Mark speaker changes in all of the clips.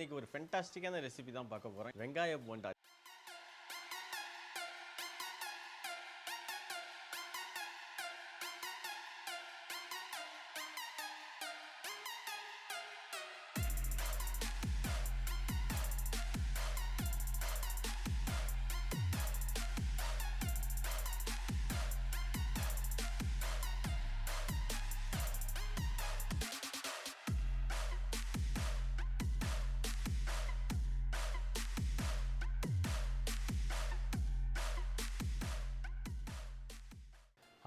Speaker 1: இன்னைக்கு ஒரு ஃபென்டாஸ்டிக்கான ரெசிபி தான் பார்க்க போகிறேன் வெங்காய போண்டா.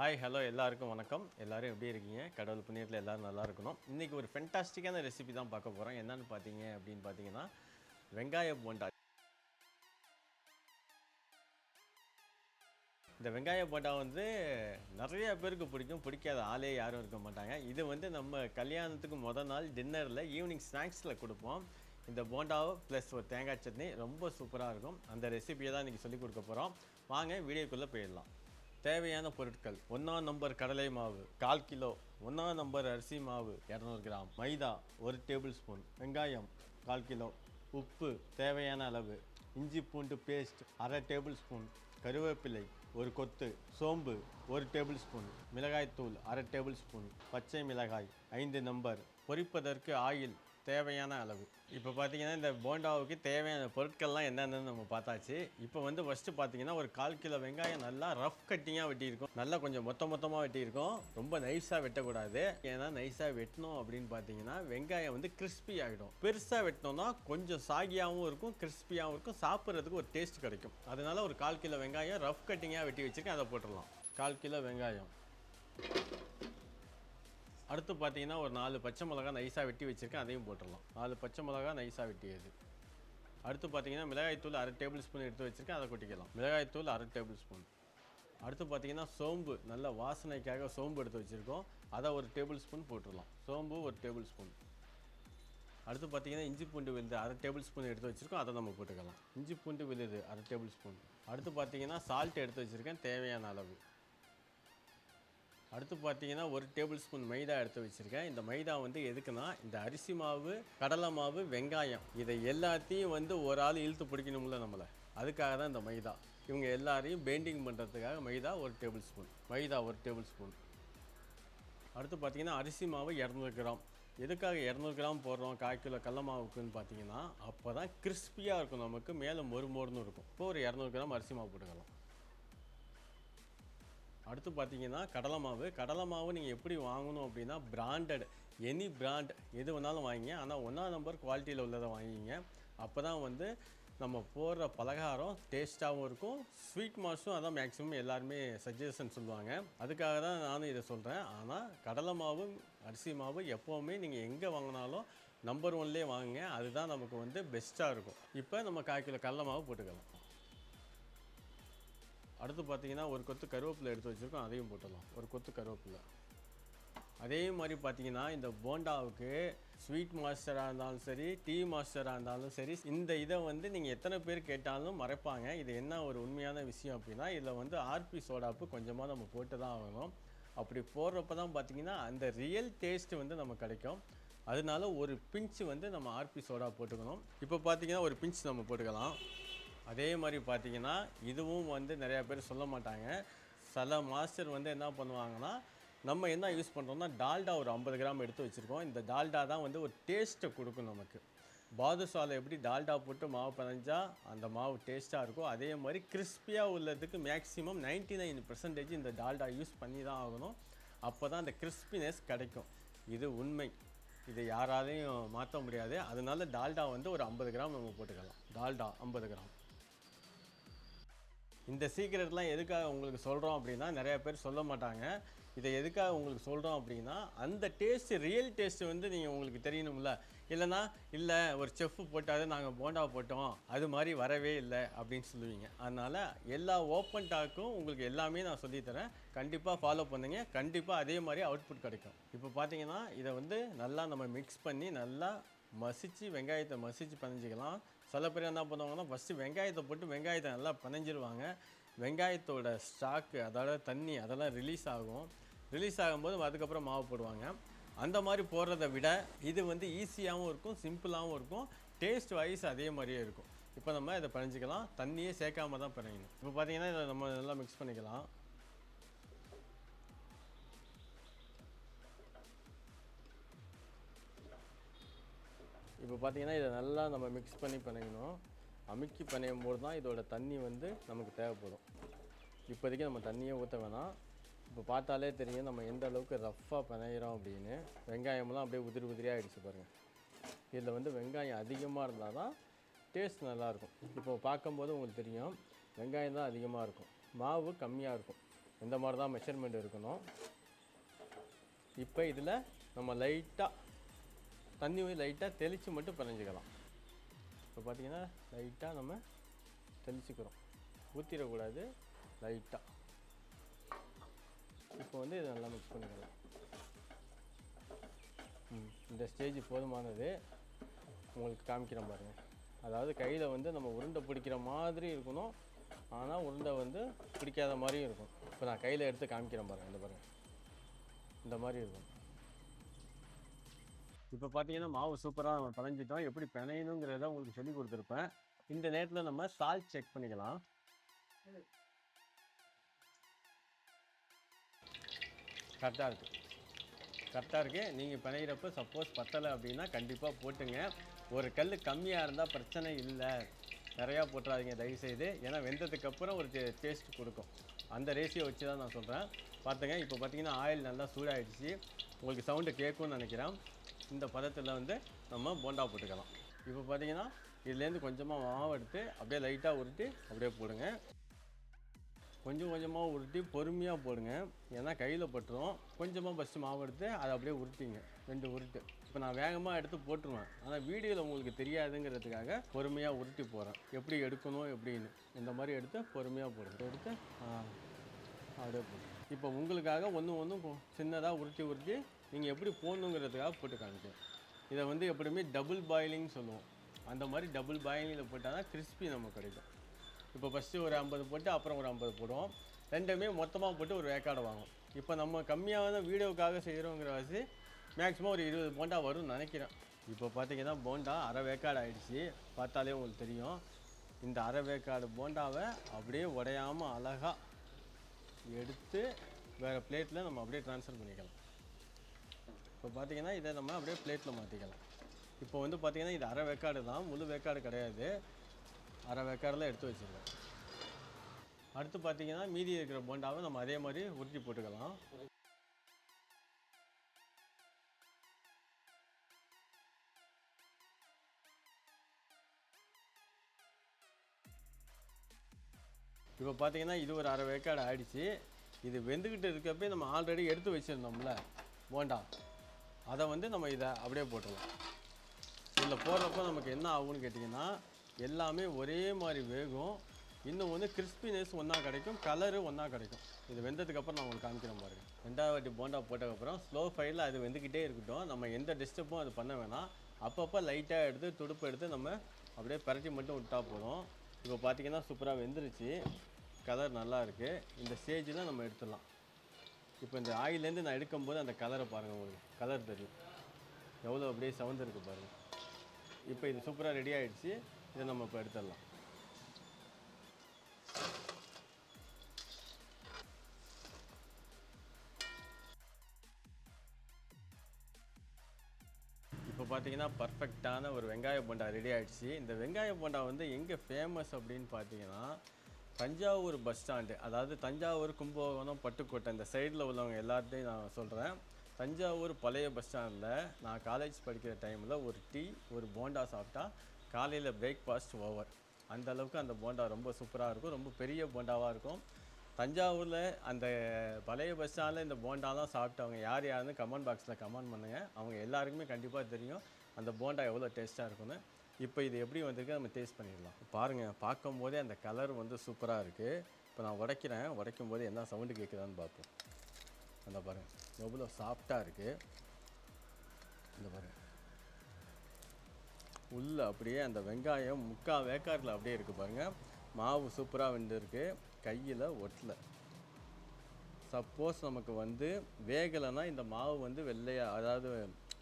Speaker 1: ஹாய் ஹலோ எல்லாருக்கும் வணக்கம். எல்லாரும் எப்படி இருக்கீங்க? கடவுள் புண்ணியத்தில் எல்லாரும் நல்லா இருக்கணும். இன்றைக்கி ஒரு ஃபென்டாஸ்டிக்கான ரெசிபி தான் பார்க்க போகிறோம் என்னென்னு பார்த்தீங்க அப்படின்னு பார்த்தீங்கன்னா வெங்காய போண்டா. இந்த வெங்காய போண்டா வந்து நிறைய பேருக்கு பிடிக்கும். பிடிக்காத ஆளே யாரும் இருக்க மாட்டாங்க. இது வந்து நம்ம கல்யாணத்துக்கு முத நாள் டின்னரில் ஈவினிங் ஸ்நாக்ஸில் கொடுப்போம். இந்த போண்டாவை ப்ளஸ் ஒரு தேங்காய் சட்னி ரொம்ப சூப்பராக இருக்கும். அந்த ரெசிபியை தான் இன்றைக்கி சொல்லிக் கொடுக்க போகிறோம் வாங்க வீடியோக்குள்ளே போயிடலாம். தேவையான பொருட்கள். ஒன்றாம் நம்பர் கடலை மாவு கால் கிலோ. ஒன்றாம் நம்பர் அரிசி மாவு இரநூறு கிராம். மைதா ஒரு டேபிள் ஸ்பூன் வெங்காயம் கால் கிலோ. உப்பு தேவையான அளவு. இஞ்சி பூண்டு பேஸ்ட் அரை டேபிள் ஸ்பூன் கருவேப்பிலை ஒரு கொத்து. சோம்பு ஒரு டேபிள் ஸ்பூன் மிளகாய்த்தூள் அரை டேபிள் ஸ்பூன் பச்சை மிளகாய் ஐந்து நம்பர். பொரிப்பதற்கு ஆயில் தேவையான அளவு. இப்போ பார்த்தீங்கன்னா இந்த போண்டாவுக்கு தேவையான பொருட்கள்லாம் என்னென்னு நம்ம பார்த்தாச்சு. இப்போ வந்து ஃபஸ்ட்டு பார்த்தீங்கன்னா ஒரு கால் கிலோ வெங்காயம் நல்லா ரஃப் கட்டிங்காக வெட்டியிருக்கும். நல்லா கொஞ்சம் மொத்த மொத்தமாக வெட்டியிருக்கோம். ரொம்ப நைஸாக வெட்டக்கூடாது. ஏன்னா நைஸாக வெட்டணும் அப்படின்னு பார்த்தீங்கன்னா வெங்காயம் வந்து கிறிஸ்பி ஆகிடும் பெருசாக வெட்டினோம்னா கொஞ்சம் சாகியாகவும் இருக்கும் கிறிஸ்பியாகவும் இருக்கும். சாப்பிட்றதுக்கு ஒரு டேஸ்ட் கிடைக்கும். அதனால ஒரு கால் கிலோ வெங்காயம் ரஃப் கட்டிங்காக வெட்டி வச்சுருக்கேன். அதை போட்டுடலாம். கால் கிலோ வெங்காயம். அடுத்து பார்த்தீங்கன்னா ஒரு நாலு பச்சை மிளகா நைஸாக வெட்டி வச்சுருக்கேன் அதையும் போட்டுடலாம். நாலு பச்சை மிளகா நைஸாக வெட்டியது. அடுத்து பார்த்தீங்கன்னா மிளகாய்த்தூள் அரை டேபிள் ஸ்பூன் எடுத்து வச்சுருக்கேன் அதை கொட்டிக்கலாம். மிளகாய்த்தூள் அரை டேபிள் ஸ்பூன். அடுத்து பார்த்தீங்கன்னா சோம்பு நல்ல வாசனைக்காக சோம்பு எடுத்து வச்சுருக்கோம் அதை ஒரு டேபிள் ஸ்பூன் போட்டுடலாம். சோம்பு ஒரு டேபிள் ஸ்பூன். அடுத்து பார்த்தீங்கன்னா இஞ்சி பூண்டு விழுது அரை டேபிள் ஸ்பூன் எடுத்து வச்சுருக்கோம் அதை நம்ம போட்டுக்கலாம். இஞ்சி பூண்டு விழுது அரை டேபிள் ஸ்பூன். அடுத்து பார்த்தீங்கன்னா சால்ட் எடுத்து வச்சுருக்கேன் தேவையான அளவு. அடுத்து பார்த்தீங்கன்னா ஒரு டேபிள் ஸ்பூன் மைதா எடுத்து வச்சுருக்கேன். இந்த மைதா வந்து எதுக்குன்னா இந்த அரிசி மாவு கடலை மாவு வெங்காயம் இதை எல்லாத்தையும் வந்து ஒரு ஆள் இழுத்து பிடிக்கணும்ல நம்மளை. அதுக்காக தான் இந்த மைதா. இவங்க எல்லாரையும் பெயிண்டிங் பண்ணுறதுக்காக மைதா ஒரு டேபிள் ஸ்பூன். மைதா ஒரு டேபிள் ஸ்பூன். அடுத்து பார்த்தீங்கன்னா அரிசி மாவு இரநூறு கிராம். எதுக்காக இரநூறு கிராம் போடுறோம் கால் கிலோ கடல மாவுக்குன்னு பார்த்தீங்கன்னா அப்போ தான் கிறிஸ்பியாக இருக்கும் நமக்கு மேலே மொறு மொறுன்னு இருக்கும். இப்போ ஒரு இரநூறு கிராம் அரிசி மாவு போட்டுக்கலாம். அடுத்து பார்த்தீங்கன்னா கடலை மாவு. கடலை மாவு நீங்கள் எப்படி வாங்கணும் அப்படின்னா பிராண்டட் எனி பிராண்ட் எது வேணாலும் வாங்கிங்க. ஆனால் ஒன்றாம் நம்பர் குவாலிட்டியில் உள்ளதை வாங்கிங்க. அப்போ தான் வந்து நம்ம போடுற பலகாரம் டேஸ்ட்டாகவும் இருக்கும். ஸ்வீட் மாஸும் அதான் மேக்ஸிமம் எல்லாருமே சஜஷன் சொல்லுவாங்க. அதுக்காக தான் நானும் இதை சொல்கிறேன் ஆனால் கடலை மாவு அரிசி மாவு எப்போவுமே நீங்கள் எங்கே வாங்கினாலும் நம்பர் ஒன்லேயே வாங்குங்க. அதுதான் நமக்கு வந்து பெஸ்ட்டாக இருக்கும். இப்போ நம்ம கால் கிலோ கடலை மாவு போட்டுக்கலாம். அடுத்து பார்த்தீங்கன்னா ஒரு கொத்து கருவேப்பிலை எடுத்து வச்சுருக்கோம் அதையும் போட்டுடலாம். ஒரு கொத்து கருவேப்பிலை. அதே மாதிரி பார்த்தீங்கன்னா இந்த போண்டாவுக்கு ஸ்வீட் மாஸ்டராக இருந்தாலும் சரி டீ மாஸ்டராக இருந்தாலும் சரி இந்த இதை வந்து நீங்கள் எத்தனை பேர் கேட்டாலும் மறைப்பாங்க. இது என்ன ஒரு உண்மையான விஷயம் அப்படின்னா இதில் வந்து ஆர்பி சோடாப்பு கொஞ்சமாக நம்ம போட்டு தான் ஆகணும். அப்படி போடுறப்ப தான் பார்த்தீங்கன்னா அந்த ரியல் டேஸ்ட் வந்து நமக்கு கிடைக்கும். அதனால ஒரு பிஞ்சு வந்து நம்ம ஆர்பி சோடா போட்டுக்கணும். இப்போ பார்த்தீங்கன்னா ஒரு பிஞ்ச் நம்ம போட்டுக்கலாம். அதே மாதிரி பார்த்தீங்கன்னா இதுவும் வந்து நிறையா பேர் சொல்ல மாட்டாங்க. சில மாஸ்டர் வந்து என்ன பண்ணுவாங்கன்னா நம்ம என்ன யூஸ் பண்ணுறோம்னா டால்டா ஒரு ஐம்பது கிராம் எடுத்து வச்சுருக்கோம். இந்த டால்டா தான் வந்து ஒரு டேஸ்ட்டை கொடுக்கும் நமக்கு. பாதுஷாவில் எப்படி டால்டா போட்டு மாவு பிணைஞ்சா அந்த மாவு டேஸ்ட்டாக இருக்கும் அதே மாதிரி கிறிஸ்பியாக உள்ளதுக்கு மேக்ஸிமம் நைன்டி நைன் பர்சன்டேஜ் இந்த டால்டா யூஸ் பண்ணி தான் ஆகணும். அப்போ தான் அந்த கிறிஸ்பினஸ் கிடைக்கும். இது உண்மை. இதை யாராலையும் மாற்ற முடியாது. அதனால டால்டா வந்து ஒரு ஐம்பது கிராம் நம்ம போட்டுக்கலாம். டால்டா ஐம்பது கிராம். இந்த சீக்கிரட்லாம் எதுக்காக உங்களுக்கு சொல்கிறோம் அப்படின்னா நிறைய பேர் சொல்ல மாட்டாங்க. இதை எதுக்காக உங்களுக்கு சொல்கிறோம் அப்படின்னா அந்த டேஸ்ட்டு ரியல் டேஸ்ட்டு வந்து நீங்கள் உங்களுக்கு தெரியணும்ல. இல்லைன்னா இல்லை ஒரு செஃப்பு போட்டாவது நாங்கள் போண்டா போட்டோம் அது மாதிரி வரவே இல்லை அப்படின்னு சொல்லுவீங்க. அதனால் எல்லா ஓப்பன் டாக்கும் உங்களுக்கு எல்லாமே நான் சொல்லித்தரேன் கண்டிப்பாக ஃபாலோ பண்ணுங்க. கண்டிப்பாக அதே மாதிரி அவுட்புட் கிடைக்கும். இப்போ பார்த்தீங்கன்னா இதை வந்து நல்லா நம்ம மிக்ஸ் பண்ணி நல்லா மசித்து வெங்காயத்தை மசிச்சு பிணைஞ்சிக்கலாம் சில பேர் என்ன பண்ணுவாங்கன்னா ஃபஸ்ட்டு வெங்காயத்தை போட்டு வெங்காயத்தை நல்லா பிணைஞ்சிருவாங்க. வெங்காயத்தோட ஸ்டாக்கு அதோட தண்ணி அதெல்லாம் ரிலீஸ் ஆகும். ரிலீஸ் ஆகும்போது அதுக்கப்புறம் மாவு போடுவாங்க. அந்த மாதிரி போடுறத விட இது வந்து ஈஸியாகவும் இருக்கும் சிம்பிளாகவும் இருக்கும். டேஸ்ட் வைஸ் அதே மாதிரியே இருக்கும். இப்போ நம்ம இதை பிணைஞ்சிக்கலாம். தண்ணியே சேர்க்காம தான் பிணையணும். இப்போ பார்த்தீங்கன்னா இதை நம்ம நல்லா மிக்ஸ் பண்ணிக்கலாம். இப்போ பார்த்தீங்கன்னா இதை நல்லா நம்ம மிக்ஸ் பண்ணி பிணையணும். அமுக்கி பிணையும் போது தான் இதோட தண்ணி வந்து நமக்கு தேவைப்படும். இப்போதைக்கு நம்ம தண்ணியே ஊற்ற வேணாம். இப்போ பார்த்தாலே தெரியும் நம்ம எந்த அளவுக்கு ரஃப்பாக பிணையிறோம் அப்படின்னு. வெங்காயமெல்லாம் அப்படியே உதிரி உதிரியாக ஆகிடுச்சு பாருங்கள் இதில் வந்து வெங்காயம் அதிகமாக இருந்தால் தான் டேஸ்ட் நல்லாயிருக்கும் இப்போ பார்க்கும்போது உங்களுக்கு தெரியும் வெங்காயம் தான் அதிகமாக இருக்கும். மாவு கம்மியாக இருக்கும். இந்த மாதிரி தான் மெஷர்மெண்ட் இருக்கணும். இப்போ இதில் நம்ம லைட்டாக தண்ணி லைட்டாக தெளித்து மட்டும் பிணைஞ்சிக்கலாம். இப்போ பார்த்தீங்கன்னா லைட்டாக நம்ம தெளிச்சுக்கிறோம். ஊற்றிடக்கூடாது லைட்டாக இப்போ வந்து இதை நல்லா மிக்ஸ் பண்ணிக்கலாம். இந்த ஸ்டேஜ் போதுமானது. உங்களுக்கு காமிக்கிறேன் பாருங்கள் அதாவது கையில் வந்து நம்ம உருண்டை பிடிக்கிற மாதிரி இருக்கணும். ஆனால் உருண்டை வந்து பிடிக்காத மாதிரியும் இருக்கும். இப்போ நான் கையில் எடுத்து காமிக்கிறேன் பாருங்கள் இந்த பாருங்கள் இந்த மாதிரி இருக்கும். இப்போ பார்த்தீங்கன்னா மாவு சூப்பராக நம்ம பிணைஞ்சிட்டோம். எப்படி பிணையணுங்கிறத உங்களுக்கு சொல்லி கொடுத்துருப்பேன். இந்த நேரத்தில் நம்ம சால்ட் செக் பண்ணிக்கலாம். கரெக்டாக இருக்குது கரெக்டாக இருக்குது நீங்கள் பிணையிறப்ப சப்போஸ் பத்தலை அப்படின்னா கண்டிப்பாக போட்டுங்க. ஒரு கல் கம்மியாக இருந்தால் பிரச்சனை இல்லை. நிறையா போட்டுறாதீங்க தயவுசெய்து. ஏன்னா வெந்ததுக்கு அப்புறம் ஒரு டேஸ்ட் கொடுக்கும். அந்த ரேஷியோ வச்சு தான் நான் சொல்கிறேன் பார்த்துங்க இப்போ பார்த்தீங்கன்னா ஆயில் நல்லா சூடாகிடுச்சு உங்களுக்கு சவுண்டு கேட்கும்னு நினைக்கிறேன். இந்த பதத்தில் வந்து நம்ம போண்டா போட்டுக்கலாம். இப்போ பார்த்தீங்கன்னா இதுலேருந்து கொஞ்சமாக மாவு எடுத்து அப்படியே லைட்டாக உருட்டி அப்படியே போடுங்க. கொஞ்சம் கொஞ்சமாக உருட்டி பொறுமையாக போடுங்க. ஏன்னா கையில் பட்டுரும். கொஞ்சமாக ஃபஸ்ட்டு மாவு எடுத்து அதை அப்படியே உருட்டிங்க. ரெண்டு உருட்டு. இப்போ நான் வேகமாக எடுத்து போட்டுருவேன். ஆனால் வீடியோவில் உங்களுக்கு தெரியாதுங்கிறதுக்காக பொறுமையாக உருட்டி போகிறேன் எப்படி எடுக்கணும் எப்படின்னு. இந்த மாதிரி எடுத்து பொறுமையாக போடுங்க. எடுத்து அப்படியே போடுங்க. இப்போ உங்களுக்காக ஒன்று ஒன்றும் சின்னதாக உருட்டி உருட்டி நீங்கள் எப்படி போடணுங்கிறதுக்காக போட்டு காமிக்கிறேன் இதை வந்து எப்படியுமே டபுள் பாயிலிங் சொல்லுவோம். அந்த மாதிரி டபுள் பாயிலிங்கில் போட்டால் தான் கிறிஸ்பி நமக்கு கிடைக்கும். இப்போ ஃபஸ்ட்டு ஒரு ஐம்பது போட்டு அப்புறம் ஒரு ஐம்பது போடுவோம். ரெண்டுமே மொத்தமாக போட்டு ஒரு வேக்காடை வாங்கும் இப்போ நம்ம கம்மியான வீடியோவுக்காக செய்கிறோங்கிற வச்சு மேக்ஸிமம் ஒரு இருபது போண்டா வரும்னு நினைக்கிறேன். இப்போ பார்த்தீங்கன்னா போண்டா அரை வேக்காடு ஆகிடுச்சி பார்த்தாலே உங்களுக்கு தெரியும். இந்த அரை வேக்காடு போண்டாவை அப்படியே உடையாமல் அழகாக எடுத்து வேறு பிளேட்டில் நம்ம அப்படியே ட்ரான்ஸ்ஃபர் பண்ணிக்கலாம். இப்போ பார்த்தீங்கன்னா இதை நம்ம அப்படியே பிளேட்டில் மாற்றிக்கலாம் இப்போ வந்து பார்த்திங்கன்னா இது அரை வேக்காடு தான். முழு வேக்காடு கிடையாது. அரை வேக்காடில் எடுத்து வச்சுருக்கேன் அடுத்து பார்த்தீங்கன்னா மீதி இருக்கிற போண்டாவை நம்ம அதே மாதிரி உருட்டி போட்டுக்கலாம். இப்போ பார்த்தீங்கன்னா இது ஒரு அரை வேக்காடு ஆயிடுச்சு. இது வெந்துக்கிட்டு இருக்கப்பே நம்ம ஆல்ரெடி எடுத்து வச்சுருந்தோம்ல போண்டா. அதை வந்து நம்ம இதை அப்படியே போட்டுடலாம். இதில் போடுறப்ப நமக்கு என்ன ஆகும்னு கேட்டிங்கன்னா எல்லாமே ஒரே மாதிரி வேகும். இன்னும் வந்து கிறிஸ்பினஸ் ஒன்றா கிடைக்கும் கலரு ஒன்றா கிடைக்கும். இது வெந்ததுக்கப்புறம் நான் உங்களுக்கு காமிக்கிறேன் பாருங்கள் ரெண்டாவது வாட்டி போண்டா போட்டதுக்கப்புறம் ஸ்லோ ஃபயரில் அது வெந்துக்கிட்டே இருக்கட்டும். நம்ம எந்த டிஸ்டர்பும் அது பண்ண வேணாம். அப்பப்போ லைட்டாக எடுத்து துடுப்பு எடுத்து நம்ம அப்படியே பரட்டி மட்டும் விட்டா போதும். இப்போ பார்த்தீங்கன்னா சூப்பராக வெந்துருச்சு. கலர் நல்லா இருக்குது இந்த ஸ்டேஜில் நம்ம எடுத்துடலாம். இப்போ இந்த ஆயிலேருந்து நான் எடுக்கும்போது அந்த கலரை பாருங்கள் உங்களுக்கு. கலர் தெரியும். எவ்வளோ அப்படியே செவந்திருக்கு பாருங்கள் இப்போ இது சூப்பராக ரெடி ஆகிடுச்சு இதை நம்ம இப்போ எடுத்துடலாம். இப்போ பார்த்தீங்கன்னா பர்ஃபெக்டான ஒரு வெங்காய போண்டா ரெடி ஆகிடுச்சு இந்த வெங்காய போண்டா வந்து எங்கே ஃபேமஸ் அப்படின்னு பார்த்தீங்கன்னா தஞ்சாவூர் பஸ் ஸ்டாண்டு அதாவது தஞ்சாவூர் கும்பகோணம் பட்டுக்கோட்டை இந்த சைடில் உள்ளவங்க எல்லார்ட்டையும் நான் சொல்கிறேன் தஞ்சாவூர் பழைய பஸ் ஸ்டாண்டில் நான் காலேஜ் படிக்கிற டைமில் ஒரு டீ ஒரு போண்டா சாப்பிட்டா காலையில் பிரேக்ஃபாஸ்ட் ஓவர் அந்த அளவுக்கு அந்த போண்டா ரொம்ப சூப்பராக இருக்கும் ரொம்ப பெரிய போண்டாவாக இருக்கும். தஞ்சாவூரில் அந்த பழைய பஸ் ஸ்டாண்டில் இந்த போண்டாலாம் சாப்பிட்டவங்க யார் யாருன்னு கமெண்ட் பாக்ஸில் கமெண்ட் பண்ணுங்கள் அவங்க எல்லாருக்குமே கண்டிப்பாக தெரியும் அந்த போண்டா எவ்வளோ டேஸ்ட்டாக இருக்கும்னு. இப்போ இது எப்படி வந்திருக்கு நம்ம டேஸ்ட் பண்ணிடலாம். பாருங்கள் பார்க்கும்போதே அந்த கலர் வந்து சூப்பராக இருக்குது இப்போ நான் உடைக்கிறேன். உடைக்கும் போது என்ன சவுண்டு கேட்குதான்னு பார்ப்போம். அந்த பாருங்கள் எவ்வளோ சாஃப்டாக இருக்குது இந்த பாருங்கள் உள்ளே அப்படியே அந்த வெங்காயம் முக்கால் வேக்காரில் அப்படியே இருக்குது பாருங்கள் மாவு சூப்பராக வந்துருக்கு. கையில் ஒட்டலை. சப்போஸ் நமக்கு வந்து வேகலைன்னா இந்த மாவு வந்து வெள்ளையாக அதாவது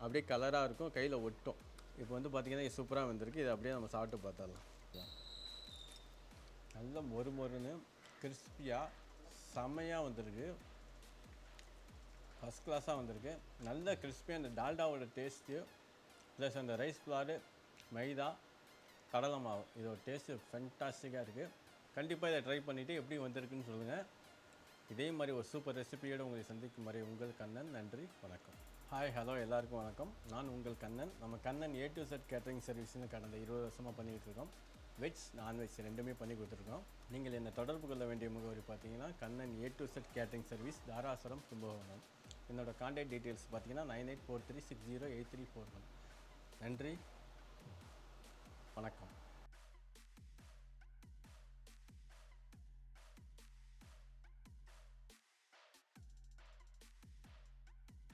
Speaker 1: அப்படியே கலராக இருக்கும். கையில் ஒட்டும். இப்போ வந்து பார்த்தீங்கன்னா இது சூப்பராக வந்திருக்கு. இதை அப்படியே நம்ம சாப்பிட்டு பார்த்துடலாம். நல்ல மொறு மொறுன்னு கிறிஸ்பியாக செமையாக வந்திருக்கு. ஃபஸ்ட் கிளாஸாக வந்திருக்கு. நல்ல கிறிஸ்பியாக அந்த டால்டாவோட டேஸ்ட்டு ப்ளஸ் அந்த ரைஸ் ஃப்ளாரு மைதா கடலை மாவு. இதோட டேஸ்ட்டு ஃபென்டாஸ்டிக்காக இருக்குது கண்டிப்பாக இதை ட்ரை பண்ணிவிட்டு எப்படி வந்திருக்குன்னு சொல்லுங்கள் இதே மாதிரி ஒரு சூப்பர் ரெசிபியோடு உங்களை சந்திக்கும் வரை உங்கள் கண்ணன். நன்றி. வணக்கம். ஹாய் ஹலோ எல்லாருக்கும் வணக்கம். நான் உங்கள் கண்ணன். நம்ம Kannan A to Z catering சர்வீஸ்னு கடந்த இருபது வருஷமாக பண்ணிகிட்டு இருக்கோம் வெஜ் நான்வெஜ் ரெண்டுமே பண்ணி கொடுத்துருக்கோம். நீங்கள் என்னை தொடர்பு கொள்ள வேண்டிய முகவரி பார்த்தீங்கன்னா Kannan A to Z catering service Tharasuram Kumbakonam. என்னோடய காண்டாக்ட் டீட்டெயில்ஸ் பார்த்தீங்கன்னா nine eight four three six zero eight three four one நன்றி. வணக்கம்.